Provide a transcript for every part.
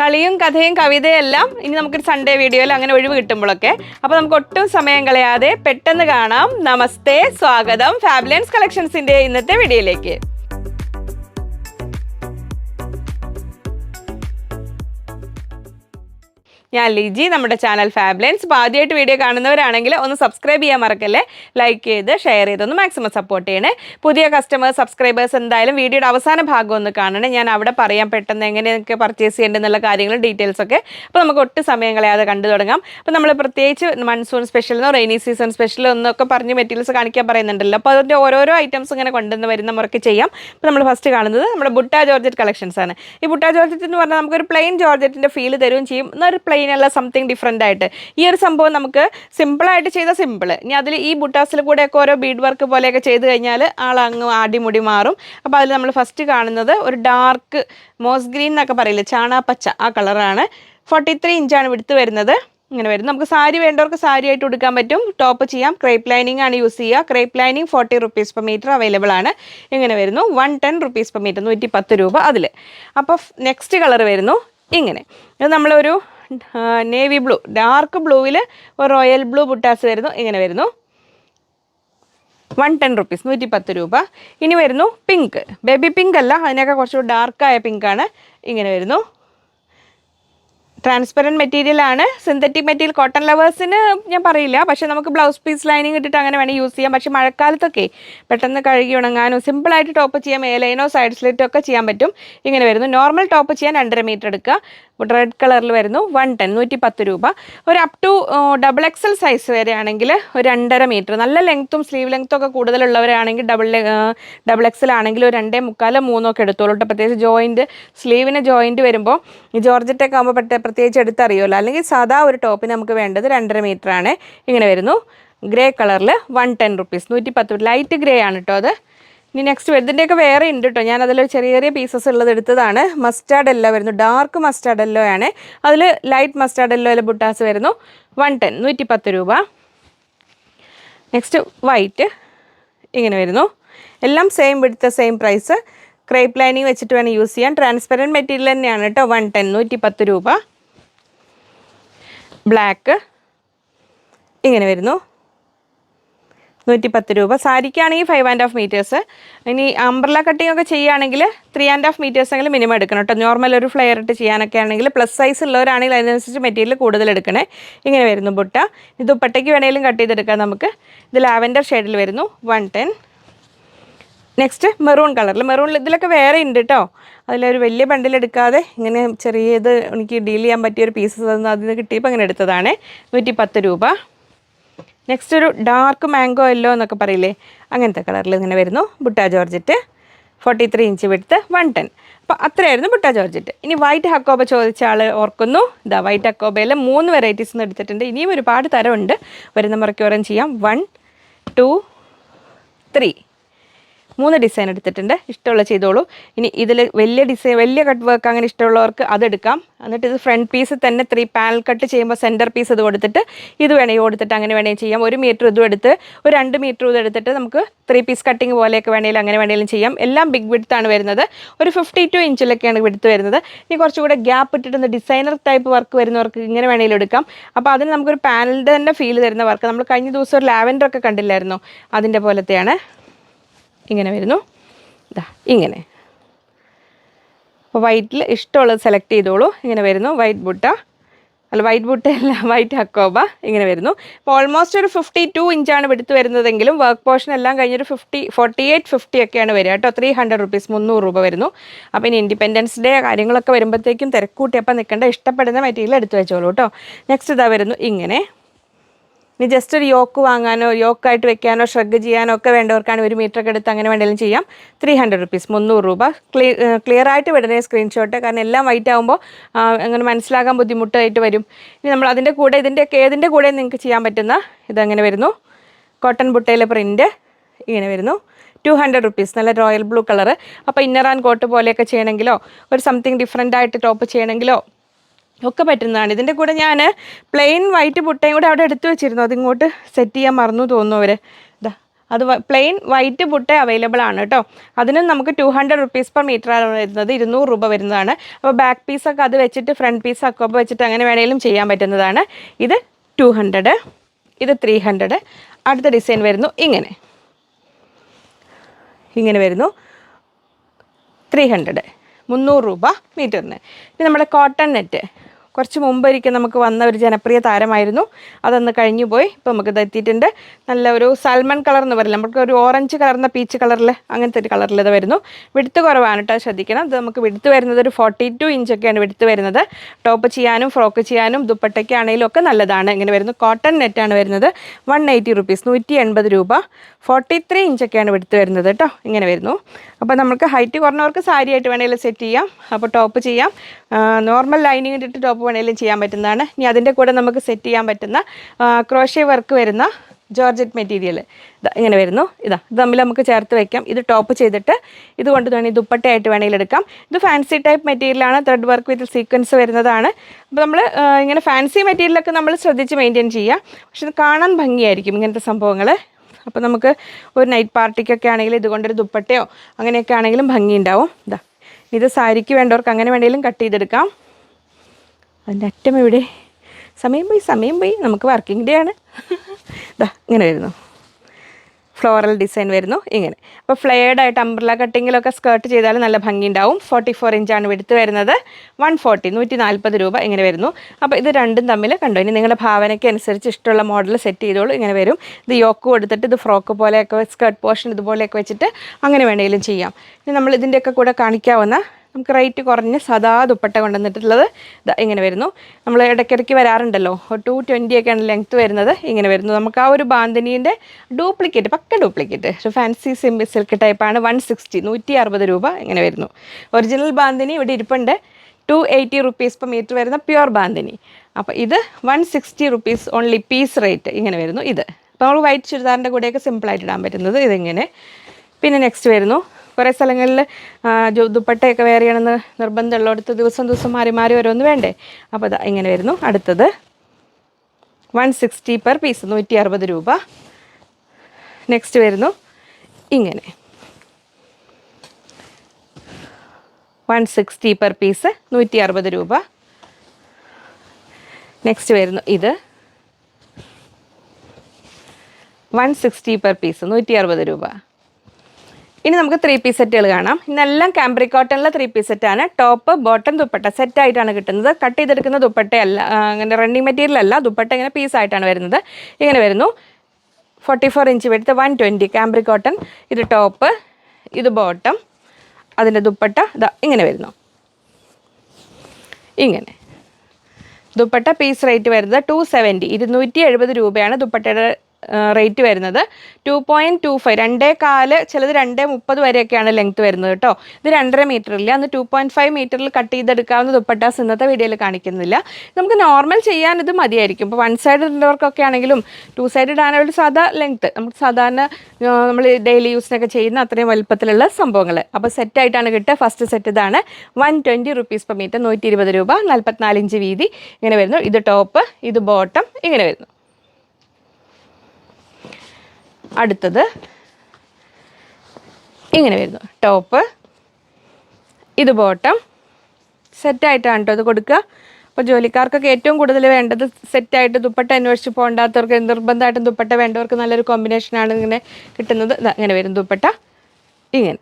കളിയും കഥയും കവിതയും എല്ലാം ഇനി നമുക്കൊരു സൺഡേ വീഡിയോയിൽ അങ്ങനെ ഒഴിവ് കിട്ടുമ്പോഴൊക്കെ. അപ്പോൾ നമുക്ക് ഒട്ടും സമയം കളയാതെ പെട്ടെന്ന് കാണാം. നമസ്തേ സ്വാഗതം. ഫാബുലൻസ് കളക്ഷൻസിന്റെ ഇന്നത്തെ വീഡിയോയിലേക്ക് ഞാൻ ലിജി നമ്മുടെ ചാനൽ ഫാബ്ലൻസ്. അപ്പോൾ ആദ്യമായിട്ട് വീഡിയോ കാണുന്നവരാണെങ്കിൽ ഒന്ന് സബ്സ്ക്രൈബ് ചെയ്യാൻ മറക്കല്ലേ? ലൈക്ക് ചെയ്ത് ഷെയർ ചെയ്തൊന്ന് മാക്സിമം സപ്പോർട്ട് ചെയ്യണേ. പുതിയ കസ്റ്റമേഴ്സ് സബ്സ്ക്രൈബേഴ്സ് എന്തായാലും വീഡിയോയുടെ അവസാന ഭാഗം ഒന്ന് കാണണേ. ഞാൻ അവിടെ പറയാൻ പെട്ടെന്ന് എങ്ങനെയൊക്കെ പർച്ചേസ് ചെയ്യേണ്ടെന്നുള്ള കാര്യങ്ങളും ഡീറ്റെയിൽസ് ഒക്കെ. അപ്പോൾ നമുക്ക് ഒട്ടും സമയം കളയാതെ കണ്ടു തുടങ്ങാം. അപ്പോൾ നമ്മൾ പ്രത്യേകിച്ച് മൺസൂൺ സ്പെഷ്യലെന്നോ റെയിനി സീസൺ സ്പെഷ്യൽ എന്നൊക്കെ പറഞ്ഞ് മെറ്റീരിയൽസ് കാണിക്കാൻ പറയുന്നുണ്ടല്ലോ. അപ്പോൾ അതിന്റെ ഓരോരോ ഐറ്റംസ് ഇങ്ങനെ കൊണ്ടുവന്ന് വരുന്ന മുറയ്ക്ക് ചെയ്യാം. അപ്പോൾ നമ്മൾ ഫസ്റ്റ് കാണുന്നത് നമ്മുടെ ബുട്ടാ ജോർജറ്റ് കളക്ഷൻസ് ആണ്. ഈ ബുട്ടാ ജോർജറ്റ് എന്ന് പറഞ്ഞാൽ നമുക്കൊരു പ്ലെയിൻ ജോർജറ്റിന്റെ ഫീൽ തരുകയും ചെയ്യും. എന്നൊരു പ്ലെയിൻ അല്ല സംതിങ് ഡിഫറെന്റ് ആയിട്ട്. ഈ ഒരു സംഭവം നമുക്ക് സിമ്പിളായിട്ട് ചെയ്താൽ സിമ്പിൾ ഇനി അതിൽ ഈ ബുട്ടാസിൽ കൂടെയൊക്കെ ഓരോ ബീഡ് വർക്ക് പോലെയൊക്കെ ചെയ്ത് കഴിഞ്ഞാൽ ആളങ്ങ് ആടിമുടി മാറും. അപ്പോൾ അതിൽ നമ്മൾ ഫസ്റ്റ് കാണുന്നത് ഒരു ഡാർക്ക് മോസ് ഗ്രീൻ എന്നൊക്കെ പറയില്ലേ ചാണാപ്പച്ച ആ കളറാണ് ഫോർട്ടി ത്രീ ഇഞ്ചാണ് വിടുത്ത് വരുന്നത്. ഇങ്ങനെ വരും. നമുക്ക് സാരി വേണ്ടവർക്ക് സാരി ആയിട്ട് കൊടുക്കാൻ പറ്റും. ടോപ്പ് ചെയ്യാം. ക്രേപ്പ് ലൈനിങ് ആണ് യൂസ് ചെയ്യുക. Crepe lining forty rupees per metre available ആണ്. ഇങ്ങനെ വരുന്നു. One ten rupees per metre നൂറ്റി പത്ത് രൂപ അതിൽ അപ്പോൾ നെക്സ്റ്റ് കളർ വരുന്നു. ഇങ്ങനെ. ഇത് നമ്മളൊരു നേവി ബ്ലൂ ഡാർക്ക് ബ്ലൂവിൽ റോയൽ ബ്ലൂ ബുട്ടാസ് വരുന്നു. ഇങ്ങനെ വരുന്നു. വൺ ടെൻ റുപ്പീസ് നൂറ്റി പത്ത് രൂപ. ഇനി വരുന്നു പിങ്ക് ബേബി പിങ്ക് അല്ല അതിനൊക്കെ കുറച്ചുകൂടി ഡാർക്കായ പിങ്കാണ് ഇങ്ങനെ വരുന്നു. ട്രാൻസ്പെറന്റ് മെറ്റീരിയൽ ആണ്. സിന്തറ്റിക് മെറ്റീരിയൽ കോട്ടൺ ലവേഴ്സിന് ഞാൻ പറയില്ല. പക്ഷേ നമുക്ക് ബ്ലൗസ് പീസ് ലൈനിങ് ഇട്ടിട്ട് അങ്ങനെ വേണമെങ്കിൽ യൂസ് ചെയ്യാം. പക്ഷേ മഴക്കാലത്തൊക്കെ പെട്ടെന്ന് കഴുകി ഉണങ്ങാനോ സിമ്പിളായിട്ട് ടോപ്പ് ചെയ്യാം എലൈനോ സൈഡ് സ്ലിറ്റോ ഒക്കെ ചെയ്യാൻ പറ്റും. ഇങ്ങനെ വരുന്നു. നോർമൽ ടോപ്പ് ചെയ്യാൻ രണ്ടര മീറ്റർ എടുക്കുക. റെഡ് കളറിൽ വരുന്നു. വൺ ടെൻ നൂറ്റി പത്ത് രൂപ. ഒരു up to double XL size വരെയാണെങ്കിൽ ഒരു രണ്ടര മീറ്റർ നല്ല ലെങ്ത്തും സ്ലീവ് ലെങ്ത്തും ഒക്കെ കൂടുതലുള്ളവരാണെങ്കിൽ ഡബിൾ ഡബിൾ എക്സൽ ആണെങ്കിൽ ഒരു രണ്ടേ മുക്കാലോ മൂന്നോ ഒക്കെ എടുത്തോളൂ പ്രത്യേകിച്ച് ജോയിന്റ് സ്ലീവിന് ജോയിന്റ് വരുമ്പോൾ ഈ ജോർജറ്റൊക്കെ ആകുമ്പോൾ പെട്ട പ്രത്യേകിച്ച് എടുത്തറിയുമല്ലോ. അല്ലെങ്കിൽ സാധാ ഒരു ടോപ്പിന് നമുക്ക് വേണ്ടത് രണ്ടര മീറ്റർ ആണ്. ഇങ്ങനെ വരുന്നു. ഗ്രേ കളറിൽ വൺ ടെൻ റുപ്പീസ് നൂറ്റി പത്ത് ലൈറ്റ് ഗ്രേ ആണ് കേട്ടോ അത്. ഇനി നെക്സ്റ്റ് ഇതിന്റെയൊക്കെ വേറെ ഉണ്ട് കേട്ടോ ഞാൻ അതിൽ ചെറിയ ചെറിയ പീസസ് ഉള്ളത് എടുത്തതാണ്. മസ്റ്റാർഡ് എല്ലോ വരുന്നു. ഡാർക്ക് മസ്റ്റാർഡ് എല്ലോ ആണ്. അതിൽ ലൈറ്റ് മസ്റ്റാർഡ് എല്ലോയിൽ ബുട്ടാസ് വരുന്നു. വൺ ടെൻ നൂറ്റി പത്ത് രൂപ. നെക്സ്റ്റ് വൈറ്റ് ഇങ്ങനെ വരുന്നു. എല്ലാം സെയിം വിടുത്ത സെയിം പ്രൈസ് ക്രേപ്പ് ലൈനിങ് വെച്ചിട്ട് വേണം യൂസ് ചെയ്യാൻ. ട്രാൻസ്പെറന്റ് മെറ്റീരിയൽ തന്നെയാണ് കേട്ടോ വൺ ടെൻ നൂറ്റി പത്ത് രൂപ. ബ്ലാക്ക് ഇങ്ങനെ വരുന്നു. നൂറ്റി പത്ത് രൂപ സാരിക്കാണെങ്കിൽ ഫൈവ് ആൻഡ് ഹാഫ് മീറ്റേഴ്സ് ഇനി അംബ്രല കട്ടിംഗ് ഒക്കെ ചെയ്യുകയാണെങ്കിൽ ത്രീ ആൻഡ് ഹാഫ് മീറ്റേഴ്സ് എങ്കിലും മിനിമം എടുക്കണം കേട്ടോ. നോർമൽ ഒരു ഫ്ലെയർ ഇട്ട് ചെയ്യാനൊക്കെ ആണെങ്കിൽ പ്ലസ് സൈസ് ഉള്ളവരാണെങ്കിൽ അതിനനുസരിച്ച് മെറ്റീരിയൽ കൂടുതൽ എടുക്കണേ. ഇങ്ങനെ വരുന്നു ബുട്ട. ഇത് ഉപ്പട്ടയ്ക്ക് വേണമെങ്കിലും കട്ട് ചെയ്തെടുക്കാം നമുക്ക്. ഇത് ലാവൻഡർ ഷെയ്ഡിൽ വരുന്നു. വൺ ടെൻ നെക്സ്റ്റ് മെറൂൺ കളറിൽ മെറൂണിൽ ഇതിലൊക്കെ വേറെ ഉണ്ട് കേട്ടോ. അതിലൊരു വലിയ ബണ്ടിലെടുക്കാതെ ഇങ്ങനെ ചെറിയത് എനിക്ക് ഡീൽ ചെയ്യാൻ പറ്റിയ ഒരു പീസസ് തന്നു അതിൽ നിന്ന് കിട്ടിയപ്പോൾ അങ്ങനെ എടുത്തതാണ്. നൂറ്റി പത്ത് രൂപ. നെക്സ്റ്റ് ഒരു ഡാർക്ക് മാംഗോ എല്ലോ എന്നൊക്കെ പറയില്ലേ അങ്ങനത്തെ കളറിൽ ഇങ്ങനെ വരുന്നു. Butta georgette forty three inch വിടുത്ത് വൺ ടെൻ അപ്പോൾ അത്രയായിരുന്നു ബുട്ടാ ജോർജറ്റ് ഇനി വൈറ്റ് ഹക്കോബ ചോദിച്ച ആൾ ഓർക്കുന്നു. ഇതാ വൈറ്റ് ഹക്കോബയിൽ മൂന്ന് വെറൈറ്റീസ് നിന്ന് എടുത്തിട്ടുണ്ട്. ഇനിയും ഒരുപാട് തരമുണ്ട്. വരുന്ന മുറയ്ക്ക് ഓരോ ചെയ്യാം. വൺ ടു ത്രീ മൂന്ന് ഡിസൈൻ എടുത്തിട്ടുണ്ട്. ഇഷ്ടമുള്ള ചെയ്തോളൂ. ഇനി ഇതിൽ വലിയ ഡിസൈൻ വലിയ കട്ട് വർക്ക് അങ്ങനെ ഇഷ്ടമുള്ളവർക്ക് അതെടുക്കാം എന്നിട്ട് ഇത് ഫ്രണ്ട് പീസ് തന്നെ ത്രീ പാനൽ കട്ട് ചെയ്യുമ്പോൾ സെന്റർ പീസ് ഇത് കൊടുത്തിട്ട് ഇത് വേണമെങ്കിൽ കൊടുത്തിട്ട് അങ്ങനെ വേണമെങ്കിൽ ചെയ്യാം. ഒരു മീറ്റർ ഇതും എടുത്ത് ഒരു രണ്ട് മീറ്റർ ഇതും എടുത്തിട്ട് നമുക്ക് ത്രീ പീസ് കട്ടിങ് പോലെയൊക്കെ വേണേലും അങ്ങനെ വേണമെങ്കിലും ചെയ്യാം. എല്ലാം ബിഗ് വിടുത്താണ് വരുന്നത്. ഒരു ഫിഫ്റ്റി ടു ഇഞ്ചിലൊക്കെയാണ് വിടുത്ത് വരുന്നത്. ഇനി കുറച്ചുകൂടെ ഗ്യാപ്പ് ഇട്ടിട്ട് ഡിസൈനർ ടൈപ്പ് വർക്ക് വരുന്നവർക്ക് ഇങ്ങനെ വേണമെങ്കിലും എടുക്കാം. അപ്പോൾ അതിന് നമുക്കൊരു പാനലിന്റെ തന്നെ ഫീൽ തരുന്ന വർക്ക് നമ്മൾ കഴിഞ്ഞ ദിവസം ഒരു ലാവൻഡർ ഒക്കെ കണ്ടില്ലായിരുന്നോ? അതിന്റെ പോലത്തെയാണ്. ഇങ്ങനെ വരുന്നു. ഇതാ ഇങ്ങനെ. അപ്പോൾ വൈറ്റിൽ ഇഷ്ടമുള്ളത് സെലക്ട് ചെയ്തോളൂ. ഇങ്ങനെ വരുന്നു വൈറ്റ് ബുട്ട. അല്ല വൈറ്റ് ബുട്ട അല്ല വൈറ്റ് അക്കോബ. ഇങ്ങനെ വരുന്നു. അപ്പോൾ ഓൾമോസ്റ്റ് ഒരു ഫിഫ്റ്റി ടു ഇഞ്ചാണ് എടുത്ത് വരുന്നതെങ്കിലും വർക്ക് പോർഷൻ എല്ലാം കഴിഞ്ഞൊരു ഫിഫ്റ്റി ഫോർട്ടി എയ്റ്റ് ഫിഫ്റ്റി ഒക്കെയാണ് വരിക കേട്ടോ. ത്രീ ഹൺഡ്രഡ് റുപ്പീസ് മുന്നൂറ് രൂപ വരുന്നു. അപ്പോൾ ഇനി ഇൻഡിപെൻഡൻസ് ഡേ കാര്യങ്ങളൊക്കെ വരുമ്പോഴത്തേക്കും തിരക്കൂട്ടിയപ്പോൾ നിൽക്കേണ്ട ഇഷ്ടപ്പെടുന്ന മെറ്റീരിയൽ എടുത്ത് വെച്ചോളൂ കേട്ടോ. നെക്സ്റ്റ് ഇതാ വരുന്നു ഇങ്ങനെ. ഇനി ജസ്റ്റ് ഒരു യോക്ക് വാങ്ങാനോ യോക്കായിട്ട് വെക്കാനോ ഷ്രഗ് ചെയ്യാനോ ഒക്കെ വേണ്ടവർക്കാണ് ഒരു മീറ്റർ ഒക്കെ എടുത്ത് അങ്ങനെ വേണമെങ്കിലും ചെയ്യാം. ത്രീ ഹൺഡ്രഡ് റുപ്പീസ് മുന്നൂറ് രൂപ. ക്ലിയർ ആയിട്ട് വിടണേ സ്ക്രീൻഷോട്ട് കാരണം എല്ലാം വൈറ്റ് ആകുമ്പോൾ അങ്ങനെ മനസ്സിലാകാൻ ബുദ്ധിമുട്ടായിട്ട് വരും. ഇനി നമ്മൾ അതിന്റെ കൂടെ ഇതിന്റെയൊക്കെ ഏതിന്റെ കൂടെ നിങ്ങൾക്ക് ചെയ്യാൻ പറ്റുന്ന ഇതങ്ങനെ വരുന്നു. കോട്ടൺ ബുട്ടയിലെ പ്രിന്റ് ഇങ്ങനെ വരുന്നു. ടു ഹൺഡ്രഡ് റുപ്പീസ് നല്ല റോയൽ ബ്ലൂ കളർ അപ്പോൾ ഇന്നർ ആൻഡ് കോട്ട് പോലെയൊക്കെ ചെയ്യണമെങ്കിലോ ഒരു സംതിങ് ഡിഫറെന്റ് ആയിട്ട് ടോപ്പ് ചെയ്യണമെങ്കിലോ ഒക്കെ പറ്റുന്നതാണ്. ഇതിന്റെ കൂടെ ഞാൻ പ്ലെയിൻ വൈറ്റ് പുട്ടയും കൂടെ അവിടെ എടുത്തു വെച്ചിരുന്നു. അതിങ്ങോട്ട് സെറ്റ് ചെയ്യാൻ മറന്നു തോന്നുന്നു അവർ ഇതാ അത് പ്ലെയിൻ വൈറ്റ് പുട്ട അവൈലബിൾ ആണ് കേട്ടോ. അതിനും നമുക്ക് two hundred rupees per metre ആണ് വരുന്നത്. ഇരുന്നൂറ് രൂപ വരുന്നതാണ്. അപ്പോൾ ബാക്ക് പീസൊക്കെ അത് വെച്ചിട്ട് ഫ്രണ്ട് പീസ് ഒക്കെ വെച്ചിട്ട് അങ്ങനെ വേണമെങ്കിലും ചെയ്യാൻ പറ്റുന്നതാണ്. ഇത് ടു ഹൺഡ്രഡ് ഇത് ത്രീ ഹൺഡ്രഡ് അടുത്ത ഡിസൈൻ വരുന്നു. ഇങ്ങനെ. ഇങ്ങനെ വരുന്നു. ത്രീ ഹൺഡ്രഡ് മുന്നൂറ് രൂപ മീറ്ററിന്. പിന്നെ നമ്മുടെ കോട്ടൺ നെറ്റ് കുറച്ച് മുമ്പ് ഒരിക്കൽ നമുക്ക് വന്ന ഒരു ജനപ്രിയ താരമായിരുന്നു. അതൊന്ന് കഴിഞ്ഞു പോയി ഇപ്പോൾ നമുക്ക് ഇത് എത്തിയിട്ടുണ്ട്. നല്ല ഒരു സൽമൺ കളർ എന്ന് പറയില്ല? നമുക്ക് ഒരു ഓറഞ്ച് കളർന്ന പീച്ച് കളറിൽ അങ്ങനത്തെ ഒരു കളറിൽ ഇത് വരുന്നു. വിടുത്ത് കുറവാണ് കേട്ടോ ശ്രദ്ധിക്കണം. ഇത് നമുക്ക് വിടുത്ത് വരുന്നത് ഒരു ഫോർട്ടി ടു ഇഞ്ചൊക്കെയാണ് വിടുത്ത് വരുന്നത്. ടോപ്പ് ചെയ്യാനും ഫ്രോക്ക് ചെയ്യാനും ദുപ്പട്ടയ്ക്കാണെങ്കിലും ഒക്കെ നല്ലതാണ്. ഇങ്ങനെ വരുന്നു. കോട്ടൺ നെറ്റാണ് വരുന്നത്. വൺ എയ്റ്റി റുപ്പീസ് നൂറ്റി എൺപത് രൂപ. ഫോർട്ടി ത്രീ ഇഞ്ചൊക്കെയാണ് വിടുത്ത് വരുന്നത് കേട്ടോ. ഇങ്ങനെ വരുന്നു. അപ്പോൾ നമുക്ക് ഹൈറ്റ് കുറഞ്ഞവർക്ക് സാരിയായിട്ട് വേണമെങ്കിൽ സെറ്റ് ചെയ്യാം. അപ്പോൾ ടോപ്പ് ചെയ്യാം. നോർമൽ ലൈനിങ് ഇട്ടിട്ട് ടോപ്പ് വേണമെങ്കിലും ചെയ്യാൻ പറ്റുന്നതാണ്. ഇനി അതിന്റെ കൂടെ നമുക്ക് സെറ്റ് ചെയ്യാൻ പറ്റുന്ന ക്രോഷ്യ വർക്ക് വരുന്ന ജോർജറ്റ് മെറ്റീരിയൽ ഇങ്ങനെ വരുന്നു. ഇതാ ഇത് തമ്മിൽ നമുക്ക് ചേർത്ത് വെക്കാം. ഇത് ടോപ്പ് ചെയ്തിട്ട് ഇത് കൊണ്ട് തന്നെ ദുപ്പട്ടയായിട്ട് വേണമെങ്കിൽ എടുക്കാം. ഇത് ഫാൻസി ടൈപ്പ് മെറ്റീരിയലാണ് ത്രെഡ് വർക്ക് വിത്ത് സീക്വൻസ് വരുന്നതാണ്. അപ്പോൾ നമ്മൾ ഇങ്ങനെ ഫാൻസി മെറ്റീരിയലൊക്കെ നമ്മൾ ശ്രദ്ധിച്ച് മെയിന്റെയിൻ ചെയ്യുക പക്ഷെ കാണാൻ ഭംഗിയായിരിക്കും ഇങ്ങനത്തെ സംഭവങ്ങൾ അപ്പോൾ നമുക്ക് ഒരു നൈറ്റ് പാർട്ടിക്കൊക്കെ ആണെങ്കിൽ ഇതുകൊണ്ടൊരു ദുപ്പട്ടയോ അങ്ങനെയൊക്കെ ആണെങ്കിലും ഭംഗി ഉണ്ടാവും ഇതാ ഇത് സാരിക്ക് വേണ്ടവർക്ക് അങ്ങനെ വേണമെങ്കിലും കട്ട് ചെയ്തെടുക്കാം. അതിന്റെ അറ്റം എവിടെ സമയം പോയി സമയം പോയി. നമുക്ക് വർക്കിംഗ് ഡേ ആണ്. ഇതാ ഇങ്ങനെ വരുന്നു. ഫ്ലോറൽ ഡിസൈൻ വരുന്നു. ഇങ്ങനെ. അപ്പോൾ ഫ്ലെയർഡ് ആയിട്ട് അംബ്രല കട്ടിങ്ങിലൊക്കെ സ്കേർട്ട് ചെയ്താൽ നല്ല ഭംഗി ഉണ്ടാവും ഫോർട്ടി ഫോർ ഇഞ്ചാണ് എടുത്ത് വരുന്നത്. വൺ ഫോർട്ടി നൂറ്റി നാൽപ്പത് രൂപ ഇങ്ങനെ വരുന്നു. അപ്പോൾ ഇത് രണ്ടും തമ്മിൽ കണ്ടു? ഇനി നിങ്ങളുടെ ഭാവനയ്ക്ക് അനുസരിച്ച് ഇഷ്ടമുള്ള മോഡൽ സെറ്റ് ചെയ്തോളൂ. ഇങ്ങനെ വരും. ഇത് യോക്ക് കൊടുത്തിട്ട് ഇത് ഫ്രോക്ക് പോലെയൊക്കെ സ്കേർട്ട് പോർഷൻ ഇതുപോലെയൊക്കെ വെച്ചിട്ട് അങ്ങനെ വേണമെങ്കിലും ചെയ്യാം. ഇനി നമ്മൾ ഇതിന്റെയൊക്കെ കൂടെ കാണിക്കാവുന്ന നമുക്ക് റേറ്റ് കുറഞ്ഞ് സദാ ദുപ്പട്ട കൊണ്ടുവന്നിട്ടുള്ളത് ഇങ്ങനെ വരുന്നു. നമ്മൾ ഇടയ്ക്കിടയ്ക്ക് വരാറുണ്ടല്ലോ. ടു ട്വന്റി ഒക്കെയാണ് ലെങ്ത്ത് വരുന്നത്. ഇങ്ങനെ വരുന്നു. നമുക്ക് ആ ഒരു ബാന്തിനീന്റെ ഡ്യൂപ്ലിക്കേറ്റ് പക്ക ഡ്യൂപ്ലിക്കേറ്റ് ഫാൻസി സിംബി സിൽക്ക് ടൈപ്പാണ് വൺ സിക്സ്റ്റി നൂറ്റി അറുപത് രൂപ ഇങ്ങനെ വരുന്നു. ഒറിജിനൽ ബാന്തിനി ഇവിടെ ഇരിപ്പുണ്ട്. Two eighty rupees per metre വരുന്ന പ്യുവർ ബാന്തിനി അപ്പോൾ ഇത് one sixty rupees only piece rate ഇങ്ങനെ വരുന്നു. ഇത്. അപ്പോൾ നമ്മൾ വൈറ്റ് ചുരിദാറിന്റെ കൂടെയൊക്കെ സിമ്പിളായിട്ട് ഇടാൻ പറ്റുന്നത് ഇതിങ്ങനെ. പിന്നെ നെക്സ്റ്റ് വരുന്നു. കുറേ സ്ഥലങ്ങളിൽ ദുപ്പട്ടയൊക്കെ വേറെ ചെയ്യണമെന്ന് നിർബന്ധമുള്ളിടത്ത് ദിവസം ദിവസം മാറി മാറി ഓരോന്ന് വേണ്ടേ? അപ്പോൾ അത് ഇങ്ങനെ വരുന്നു. അടുത്തത്. വൺ സിക്സ്റ്റി പെർ പീസ് നൂറ്റി അറുപത് രൂപ. നെക്സ്റ്റ് വരുന്നു. ഇങ്ങനെ. വൺ സിക്സ്റ്റി പെർ പീസ് നൂറ്റി അറുപത് രൂപ. നെക്സ്റ്റ് വരുന്നു. ഇത്. വൺ സിക്സ്റ്റി പെർ പീസ് നൂറ്റി അറുപത് രൂപ. ഇനി നമുക്ക് ത്രീ പീസ് സെറ്റുകൾ കാണാം. ഇന്നെല്ലാം കാംബ്രിക് കോട്ടണിലെ ത്രീ പീസ് സെറ്റാണ് ടോപ്പ് ബോട്ടം ദുപ്പട്ട. സെറ്റായിട്ടാണ് കിട്ടുന്നത്. കട്ട് ചെയ്തെടുക്കുന്ന ദുപ്പട്ടയല്ല അങ്ങനെ റണ്ണിങ് മെറ്റീരിയൽ അല്ല. ദുപ്പട്ട ഇങ്ങനെ പീസായിട്ടാണ് വരുന്നത്. ഇങ്ങനെ വരുന്നു. ഫോർട്ടി ഫോർ ഇഞ്ച് വെടുത്ത് വൺ ട്വന്റി കാംബ്രിക് കോട്ടൺ ഇത് ടോപ്പ് ഇത് ബോട്ടം അതിന്റെ ദുപ്പട്ട ഇങ്ങനെ വരുന്നു. ഇങ്ങനെ. ദുപ്പട്ട പീസ് റേറ്റ് വരുന്നത് ടു സെവന്റി ഇരുന്നൂറ്റി എഴുപത് രൂപയാണ് ദുപ്പട്ടയുടെ റേറ്റ് വരുന്നത്. ടു പോയിന്റ് ടു ഫൈവ് രണ്ടേ കാൽ ചിലത് രണ്ടേ മുപ്പത് വരെയൊക്കെയാണ് ലെങ്ത് വരുന്നത് കേട്ടോ. ഇത് രണ്ടര മീറ്ററില്ല അന്ന് ടു പോയിന്റ് ഫൈവ് മീറ്ററിൽ കട്ട് ചെയ്തെടുക്കാവുന്ന ദുപ്പട്ടാസ് ഇന്നത്തെ വീഡിയോയിൽ കാണിക്കുന്നില്ല. നമുക്ക് നോർമൽ ചെയ്യാൻ ഇത് മതിയായിരിക്കും. ഇപ്പോൾ വൺ സൈഡ് ഇടുന്നവർക്കൊക്കെ ആണെങ്കിലും ടു സൈഡ് ഇടാനുള്ള സാധാ ലെങ്ത്ത് നമുക്ക് സാധാരണ നമ്മൾ ഡെയിലി യൂസിനൊക്കെ ചെയ്യുന്ന അത്രയും വലുപ്പത്തിലുള്ള സംഭവങ്ങൾ അപ്പോൾ സെറ്റായിട്ടാണ് കിട്ടുക. ഫസ്റ്റ് സെറ്റ് ഇതാണ് one twenty rupees per metre നൂറ്റി ഇരുപത് രൂപ നാൽപ്പത്തിനാല് ഇഞ്ച് വീതി ഇങ്ങനെ വരുന്നു. ഇത് ടോപ്പ് ഇത് ബോട്ടം ഇങ്ങനെ വരുന്നു. അടുത്തത് ഇങ്ങനെ വരുന്നു. ടോപ്പ് ഇത് ബോട്ടം സെറ്റായിട്ടാണ് കേട്ടോ ഇത് കൊടുക്കുക. അപ്പോൾ ജോലിക്കാർക്കൊക്കെ ഏറ്റവും കൂടുതൽ വേണ്ടത് സെറ്റായിട്ട് ദുപ്പട്ട അന്വേഷിച്ച് പോകണ്ടാത്തവർക്ക് നിർബന്ധമായിട്ടും ദുപ്പട്ട വേണ്ടവർക്ക് നല്ലൊരു കോമ്പിനേഷനാണ് ഇങ്ങനെ കിട്ടുന്നത്. അങ്ങനെ വരും ദുപ്പട്ട. ഇങ്ങനെ.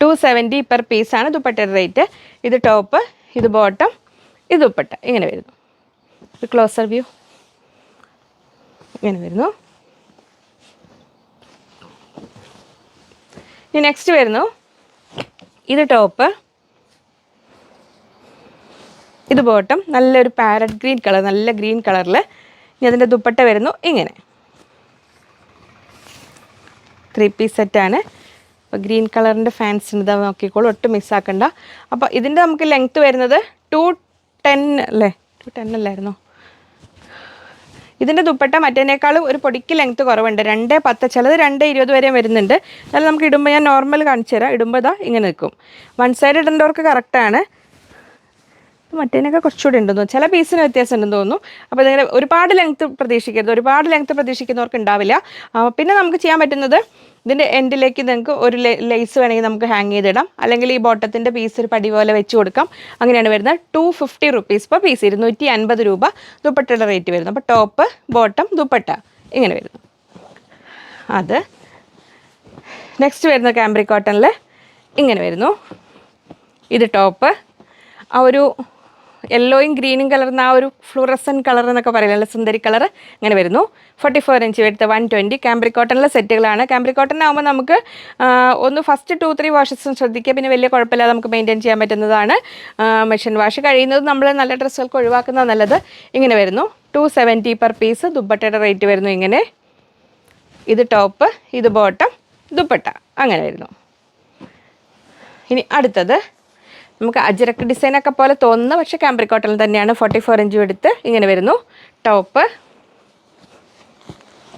ടു സെവന്റി പെർ പീസാണ് ദുപ്പട്ടയുടെ റേറ്റ് ഇത് ടോപ്പ് ഇത് ബോട്ടം ഇത് ദുപ്പട്ട. ഇങ്ങനെ വരുന്നു. ഒരു ക്ലോസർ വ്യൂ ഇങ്ങനെ വരുന്നു. ഇനി നെക്സ്റ്റ് വരുന്നു. ഇത് ടോപ്പ് ഇത് ബോട്ടം നല്ലൊരു പാരറ്റ് ഗ്രീൻ കളർ നല്ല ഗ്രീൻ കളറിൽ ഇനി അതിന്റെ ദുപ്പട്ട വരുന്നു ഇങ്ങനെ. ത്രീ പീസ് സെറ്റാണ് അപ്പോൾ ഗ്രീൻ കളറിന്റെ ഫാൻസിന് ഇതാ നോക്കിക്കോളൂ ഒട്ടും മിസ്സാക്കണ്ട അപ്പോൾ ഇതിന്റെ നമുക്ക് ലെങ്ത്ത് വരുന്നത് ടു ടെൻ അല്ലേ ടു ടെൻ അല്ലായിരുന്നോ? ഇതിന്റെ ദുപ്പട്ട മറ്റേനേക്കാളും ഒരു പൊടിക്ക് ലെങ്ത്ത് കുറവുണ്ട്. രണ്ട് പത്ത് ചിലത് രണ്ട് ഇരുപത് വരെ വരുന്നുണ്ട്. എന്നാലും നമുക്ക് ഇടുമ്പോൾ ഞാൻ നോർമൽ കാണിച്ചു തരാം. ഇടുമ്പോൾ ഇതാ ഇങ്ങനെ നിൽക്കും. വൺ സൈഡ് ഇടേണ്ടവർക്ക് കറക്റ്റാണ് മറ്റേനൊക്കെ കുറച്ചുകൂടി ഉണ്ടെന്ന് തോന്നുന്നു. ചില പീസിന് വ്യത്യാസം ഉണ്ടെന്ന് തോന്നുന്നു. അപ്പോൾ ഇതിങ്ങനെ ഒരുപാട് ലെങ്ത്ത് പ്രതീക്ഷിക്കരുത്. ഒരുപാട് ലെങ്ത്ത് പ്രതീക്ഷിക്കുന്നവർക്ക് ഉണ്ടാവില്ല. പിന്നെ നമുക്ക് ചെയ്യാൻ പറ്റുന്നത് ഇതിന്റെ എൻഡിലേക്ക് നിങ്ങൾക്ക് ഒരു ലേസ് വേണമെങ്കിൽ നമുക്ക് ഹാങ് ചെയ്തിടാം. അല്ലെങ്കിൽ ഈ ബോട്ടത്തിന്റെ പീസ് ഒരു പടി പോലെ വെച്ച് കൊടുക്കാം. അങ്ങനെയാണ് വരുന്നത്. Two fifty rupees per piece ഇരുന്നൂറ്റി അൻപത് രൂപ. ദുപ്പട്ടയുടെ റേറ്റ് വരുന്നു. അപ്പോൾ ടോപ്പ് ബോട്ടം ദുപ്പട്ട. ഇങ്ങനെ വരുന്നു. അത്. നെക്സ്റ്റ് വരുന്ന ക്യാമ്പ്രി കോട്ടണിൽ ഇങ്ങനെ വരുന്നു. ഇത് ടോപ്പ് ആ ഒരു യെല്ലോയും ഗ്രീനും കലർന്ന ആ ഒരു ഫ്ലൂറസൻ കളർ എന്നൊക്കെ പറയുന്നത് സുന്ദരി കളർ ഇങ്ങനെ വരുന്നു. ഫോർട്ടി ഫോർ ഇഞ്ച് വരുത്ത വൺ ട്വന്റി ക്യാമ്പ്രിക് കോട്ടണിലെ സെറ്റുകളാണ് ക്യാമ്പ്രിക് കോട്ടൺ ആകുമ്പോൾ നമുക്ക് ഒന്ന് ഫസ്റ്റ് ടു ത്രീ വാഷസും ശ്രദ്ധിക്കുക. പിന്നെ വലിയ കുഴപ്പമില്ലാതെ നമുക്ക് മെയിന്റെയിൻ ചെയ്യാൻ പറ്റുന്നതാണ്. മെഷീൻ വാഷ് കഴിയുന്നത് നമ്മൾ നല്ല ഡ്രസ്സുകൾക്ക് ഒഴിവാക്കുന്നത് നല്ലത് ഇങ്ങനെ വരുന്നു. ടു സെവന്റി പെർ പീസ് ദുപ്പട്ടയുടെ റേറ്റ് വരുന്നു ഇങ്ങനെ. ഇത് ടോപ്പ് ഇത് ബോട്ടം ദുപ്പട്ട അങ്ങനെ വരുന്നു. ഇനി അടുത്തത് നമുക്ക് അജരക്ക് ഡിസൈനൊക്കെ പോലെ തോന്നുന്ന. പക്ഷേ ക്യാമ്പ്രി കോട്ടൺ തന്നെയാണ് ഫോർട്ടി ഫോർ ഇഞ്ചും എടുത്ത് ഇങ്ങനെ വരുന്നു. ടോപ്പ്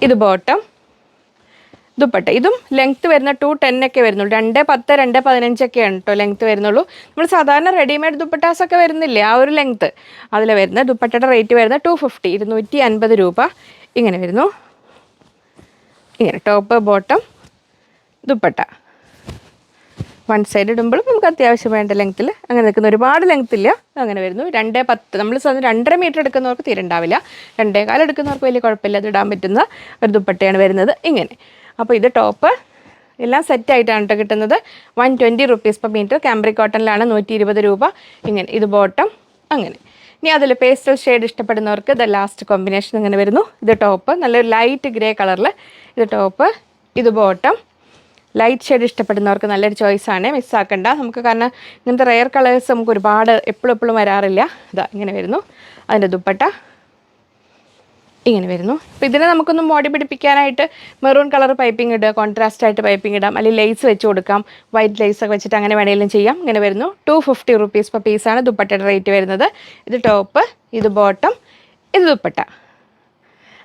ഇത് ബോട്ടം ദുപ്പട്ട. ഇതും ലെങ്ത്ത് വരുന്ന ടു ടെൻ ഒക്കെ വരുന്നുള്ളൂ രണ്ട് പത്ത് രണ്ട് പതിനഞ്ചൊക്കെയാണ് കേട്ടോ ലെങ്ത്ത് വരുന്നുള്ളൂ. നമ്മൾ സാധാരണ റെഡിമെയ്ഡ് ദുപ്പട്ടാസ് ഒക്കെ വരുന്നില്ലേ? ആ ഒരു ലെങ്ത്ത് അതിൽ വരുന്ന ദുപ്പട്ടയുടെ റേറ്റ് വരുന്ന ടു ഫിഫ്റ്റി ഇരുന്നൂറ്റി അൻപത് രൂപ ഇങ്ങനെ വരുന്നു. ഇങ്ങനെ. Top bottom dupatta. One side ഇടുമ്പോഴും നമുക്ക് അത്യാവശ്യം വേണ്ട ലെങ്ത്തിൽ അങ്ങനെ നിൽക്കുന്ന ഒരുപാട് ലെങ്ത്തിൽ ഇല്ല. അങ്ങനെ വരുന്നു. രണ്ടേ പത്ത്. നമ്മൾ രണ്ടര മീറ്റർ എടുക്കുന്നവർക്ക് തീരെ ഉണ്ടാവില്ല. രണ്ടേ കാലം എടുക്കുന്നവർക്ക് വലിയ കുഴപ്പമില്ല. അത് ഇടാൻ പറ്റുന്ന ഒരു ദുപ്പട്ടയാണ് വരുന്നത്. ഇങ്ങനെ. അപ്പോൾ ഇത് ടോപ്പ് എല്ലാം സെറ്റായിട്ടാണ് കേട്ടോ കിട്ടുന്നത്. One twenty rupees per metre cambric കോട്ടണിലാണ് നൂറ്റി ഇരുപത് രൂപ. ഇങ്ങനെ. ഇത് ബോട്ടം അങ്ങനെ. ഇനി അതിൽ പേസ്റ്റൽ ഷെയ്ഡ് ഇഷ്ടപ്പെടുന്നവർക്ക് ഇത് ലാസ്റ്റ് കോമ്പിനേഷൻ ഇങ്ങനെ വരുന്നു. ഇത് ടോപ്പ് നല്ലൊരു ലൈറ്റ് ഗ്രേ കളറിൽ ഇത് ടോപ്പ് ഇത് ബോട്ടം ലൈറ്റ് ഷെയ്ഡ് ഇഷ്ടപ്പെടുന്നവർക്ക് നല്ലൊരു ചോയ്സാണ് മിസ്സാക്കണ്ട നമുക്ക് കാരണം ഇങ്ങനത്തെ റെയർ കളേഴ്സ് നമുക്ക് ഒരുപാട് എപ്പോഴും എപ്പോഴും വരാറില്ല. ഇതാ ഇങ്ങനെ വരുന്നു. അതിന്റെ ദുപ്പട്ട ഇങ്ങനെ വരുന്നു. അപ്പോൾ ഇതിനെ നമുക്കൊന്ന് മോഡി പിടിപ്പിക്കാനായിട്ട് മെറൂൺ കളർ പൈപ്പിംഗ് ഇടുക കോൺട്രാസ്റ്റ് ആയിട്ട് പൈപ്പിംഗ് ഇടാം. അല്ലെങ്കിൽ ലേസ് വെച്ച് കൊടുക്കാം. വൈറ്റ് ലേസ് ഒക്കെ വെച്ചിട്ട് അങ്ങനെ വേണമെങ്കിലും ചെയ്യാം. ഇങ്ങനെ വരുന്നു. ടു ഫിഫ്റ്റി റുപ്പീസ് പെർ പീസാണ് ദുപ്പട്ടയുടെ റേറ്റ് വരുന്നത്. ഇത് ടോപ്പ് ഇത് ബോട്ടം ഇത് ദുപ്പട്ട.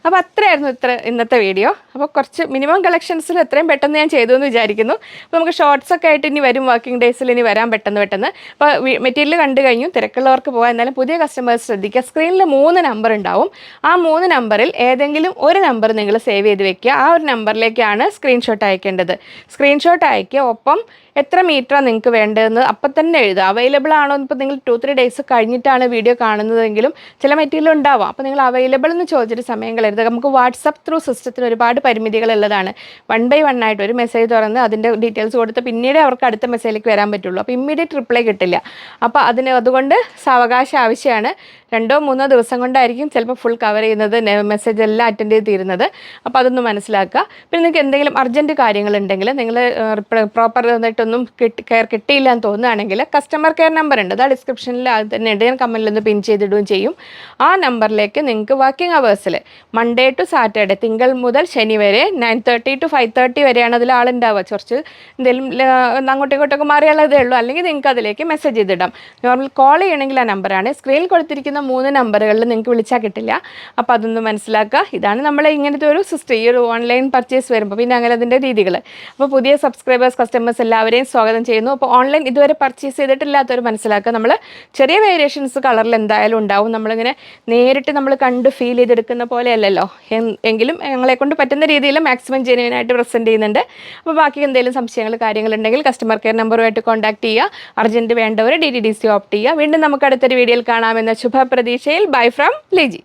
അപ്പോൾ അത്രയായിരുന്നു ഇത്ര ഇന്നത്തെ വീഡിയോ അപ്പോൾ കുറച്ച് മിനിമം കളക്ഷൻസിൽ എത്രയും പെട്ടെന്ന് ഞാൻ ചെയ്തു എന്ന് വിചാരിക്കുന്നു. അപ്പോൾ നമുക്ക് ഷോർട്സ് ഒക്കെ ആയിട്ട് ഇനി വരും വർക്കിംഗ് ഡേയ്സിൽ ഇനി വരാൻ പെട്ടെന്ന് പെട്ടെന്ന്. അപ്പോൾ മെറ്റീരിയൽ കണ്ടു കഴിഞ്ഞു തിരക്കുള്ളവർക്ക് പോകാൻ എന്നാലും പുതിയ കസ്റ്റമേഴ്സ് ശ്രദ്ധിക്കുക. സ്ക്രീനിൽ മൂന്ന് നമ്പർ ഉണ്ടാവും. ആ മൂന്ന് നമ്പറിൽ ഏതെങ്കിലും ഒരു നമ്പർ നിങ്ങൾ സേവ് ചെയ്ത് വെക്കുക. ആ ഒരു നമ്പറിലേക്കാണ് സ്ക്രീൻഷോട്ട് അയക്കേണ്ടത്. സ്ക്രീൻഷോട്ട് അയക്കുക. ഒപ്പം എത്ര മീറ്ററാണ് നിങ്ങൾക്ക് വേണ്ടതെന്ന് അപ്പം തന്നെ എഴുതുക. അവൈലബിൾ ആണോ ഇപ്പോൾ നിങ്ങൾ ടു ത്രീ ഡേയ്സ് കഴിഞ്ഞിട്ടാണ് വീഡിയോ കാണുന്നതെങ്കിലും ചില മെറ്റീരിയൽ ഉണ്ടാവാം. അപ്പോൾ നിങ്ങൾ അവൈലബിൾ എന്ന് ചോദിച്ചിട്ട് സമയം കളയരുത്. നമുക്ക് വാട്സപ്പ് ത്രൂ സിസ്റ്റത്തിന് ഒരുപാട് പരിമിതികൾ ഉള്ളതാണ്. വൺ ബൈ വൺ ആയിട്ട് ഒരു മെസ്സേജ് തുറന്ന് അതിന്റെ ഡീറ്റെയിൽസ് കൊടുത്ത് പിന്നീട് അവർക്ക് അടുത്ത മെസ്സേജിലേക്ക് വരാൻ പറ്റുള്ളൂ. അപ്പോൾ ഇമ്മീഡിയറ്റ് റിപ്ലൈ കിട്ടില്ല. അപ്പോൾ അതിന് അതുകൊണ്ട് സാവകാശം ആവശ്യമാണ്. രണ്ടോ മൂന്നോ ദിവസം കൊണ്ടായിരിക്കും ചിലപ്പോൾ ഫുൾ കവർ ചെയ്യുന്നത് മെസ്സേജ് എല്ലാം അറ്റൻഡ് ചെയ്ത് തീരുന്നത്. അപ്പോൾ അതൊന്ന് മനസ്സിലാക്കുക. പിന്നെ നിങ്ങൾക്ക് എന്തെങ്കിലും അർജന്റ് കാര്യങ്ങളുണ്ടെങ്കിൽ നിങ്ങൾ പ്രോപ്പർ ആയിട്ടൊന്നും കിട്ടി കെയർ കിട്ടിയില്ല എന്ന് തോന്നുകയാണെങ്കിൽ കസ്റ്റമർ കെയർ നമ്പർ ഉണ്ട്. അത് ഡിസ്ക്രിപ്ഷനിൽ അത് തന്നെ ഉണ്ട്. ഞാൻ ഒന്ന് പിൻ ചെയ്തിടുകയും ചെയ്യും. ആ നമ്പറിലേക്ക് നിങ്ങൾക്ക് വർക്കിംഗ് അവേഴ്സിൽ മൺഡേ ടു സാറ്റർഡേ തിങ്കൾ മുതൽ ശനി വരെ nine thirty to five thirty വരെയാണ് അതിൽ ആളുണ്ടാവുക. കുറച്ച് എന്തെങ്കിലും അങ്ങോട്ടും ഇങ്ങോട്ടൊക്കെ മാറിയുള്ളതേ ഉള്ളൂ. അല്ലെങ്കിൽ നിങ്ങൾക്ക് അതിലേക്ക് മെസ്സേജ് ചെയ്തിടാം. നോർമൽ കോൾ ചെയ്യണമെങ്കിൽ ആ നമ്പറാണ് സ്ക്രീനിൽ കൊടുത്തിരിക്കുന്ന മൂന്ന് നമ്പറുകളിൽ നിങ്ങൾക്ക് വിളിച്ചാൽ കിട്ടില്ല. അപ്പോൾ അതൊന്ന് മനസ്സിലാക്കുക. ഇതാണ് നമ്മൾ ഇങ്ങനത്തെ ഒരു സിസ്റ്റം ഈ ഒരു ഓൺലൈൻ പർച്ചേസ് വരുമ്പോൾ. പിന്നെ അങ്ങനെ അതിന്റെ രീതികൾ. അപ്പോൾ പുതിയ സബ്സ്ക്രൈബേഴ്സ് കസ്റ്റമേഴ്സ് എല്ലാവരെയും സ്വാഗതം ചെയ്യുന്നു. അപ്പോൾ ഓൺലൈൻ ഇതുവരെ പർച്ചേസ് ചെയ്തിട്ടില്ലാത്തവർ മനസ്സിലാക്കുക. നമ്മൾ ചെറിയ വേരിയേഷൻസ് കളറിൽ എന്തായാലും ഉണ്ടാവും. നമ്മളിങ്ങനെ നേരിട്ട് നമ്മൾ കണ്ട് ഫീൽ ചെയ്തെടുക്കുന്ന പോലെയല്ലല്ലോ. എങ്കിലും ഞങ്ങളെ കൊണ്ട് പറ്റുന്ന രീതിയിൽ മാക്സിമം ജെനുവൻ ആയിട്ട് പ്രസന്റ് ചെയ്യുന്നുണ്ട്. അപ്പോൾ ബാക്കി എന്തെങ്കിലും സംശയങ്ങൾ കാര്യങ്ങളുണ്ടെങ്കിൽ കസ്റ്റമർ കെയർ നമ്പറുമായിട്ട് കോൺടാക്ട് ചെയ്യുക. അർജന്റ് വേണ്ടവർ D D D C opt ചെയ്യുക. വീണ്ടും നമുക്ക് അടുത്തൊരു വീഡിയോയിൽ കാണാമെന്ന ശുഭപ്രതീക്ഷയിൽ. Bye from Liji